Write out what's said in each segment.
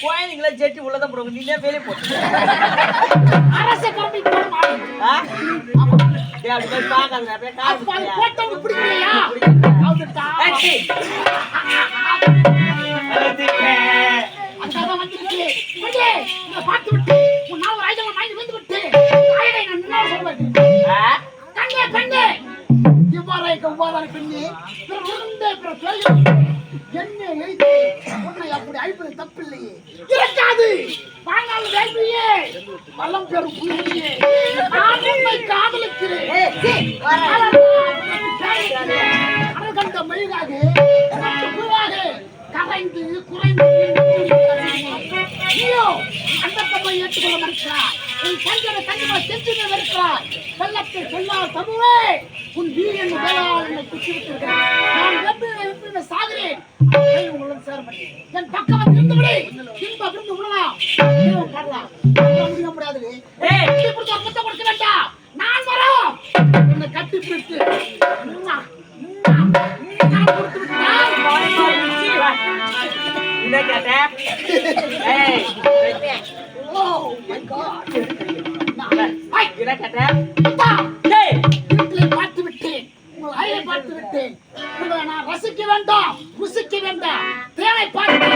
குழந்தைங்கள ஜெட்டி உள்ளதான் போடுவாங்க நீ வெளியே போட்டு. அரச கரண்டி போட இவ்வாறான பெண்ணே, பிற உருண்டே, பிற பேய்கள் என்னை எய்து, உன்னை அப்படி அழிப்பது தப்பில்லையே. இருக்காது. வாழ்நாள் வேள்வியே, வளம் பெறும் புள்ளியே. நான் உன்னை காதலிக்கிறேன். கண்ட மயிலாக கரைந்து குறைந்து நீயோ அந்த தம்மை ஏற்றுக்கொள்ள மறுக்கிறாய். உன் கஞ்சனை கஞ்சனை செஞ்சுமே மறுக்கிறாய். வெள்ளத்தை சொல்லால் தருவே உன் வீரன் வேளாள் என்னை குச்சிவிட்டிருக்கிறான் நான் வெப்பி வெப்பி சாகிறேன். உங்களுடன் சேர மாட்டேன் என் பக்கம் வந்து இருந்து விடு இன்ப விருந்து விடலாம் பாடலாம் முடிய முடியாது முத்த கொடுக்க வேண்டாம். நான் வரோம். என்னை கட்டி பிடித்து. நான் கொடுத்து my God! பார்த்து விட்டேன் உங்கள் பார்த்து விட்டேன் உங்களை நான் ரசிக்க வேண்டாம் ருசிக்க வேண்டாம் தேனை பார்த்து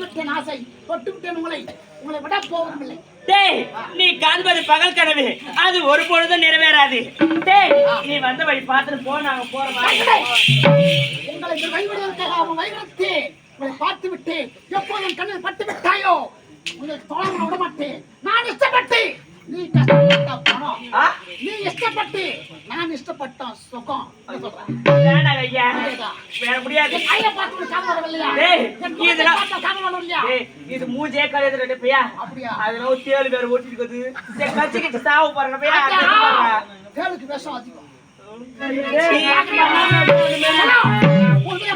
விட்டேன், ஆசை தொட்டு விட்டேன் உங்களை உங்களை விட போவதில்லை டேய், நீ காண்பது பகல் கனவு. அது ஒரு பொழுதும் நிறைவேறாது. டேய் நீ வந்த வழி பார்த்துட்டு போ நாங்க போறோம் உங்களை இந்த கைவிடுவதற்காக அவன் வைரத்தேன் உங்களை பார்த்து விட்டேன் எப்போதும் கண்ணில் பட்டு விட்டாயோ? உங்களை தொடர்ந்து விட மாட்டேன். நான் இஷ்டப்பட்டு நீ கஷ்டப்பட்ட பணம் ஆ? நீ இஷ்டப்பட்டு நான் இஷ்டப்பட்ட சுகம் ஐயா? வேற முடியாது கையை பார்த்து முகத்தை இதெல்லாம்- இல்லையா? இது மூஞ்சே கழுது ரெண்டு பையா அப்படியா? அதுல ஒரு தேள் வேற ஓட்டிட்டு இருக்குது சரி, கச்சி கச்சி சாவு பையா தேளுக்கு விஷம் அதிகம். உண்மையா. உண்மையா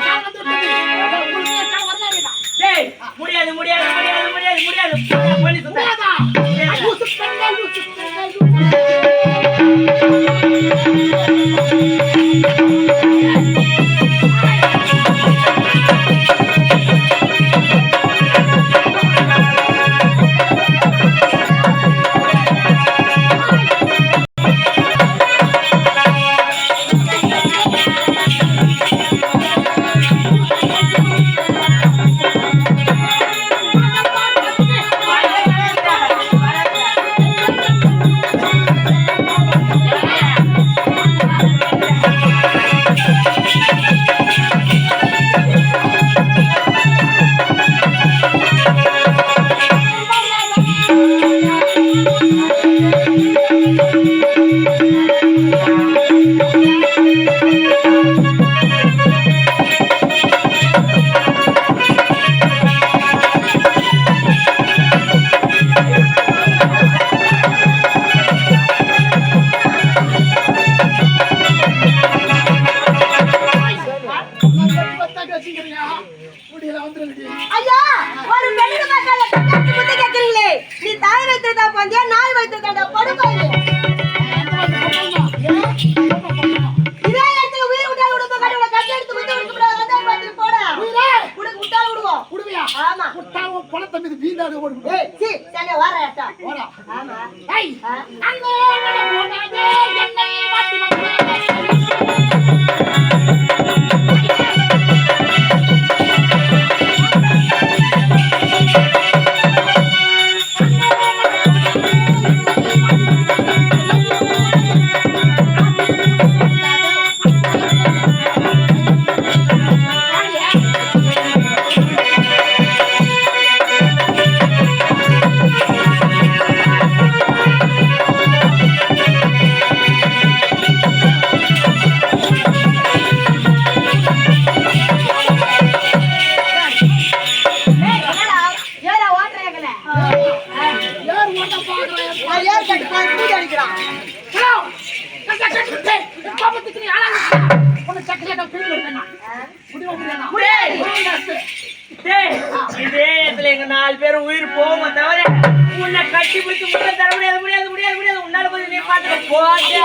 ஏய் ஆ? அங்கே போனாதே என்னை மாட்டி மக்களே உனக்கு சக்கரை நான் பிள்ளை வேணா முடிவு வேணா டேய் டேய் இதே இடத்துல எங்க நாலு பேர் உயிர் போவோம் தவிர உன்னை முடியாது முடியாது முடியாது முடியாது. உன்னால போய் நீ பாத்துக்க போட்டே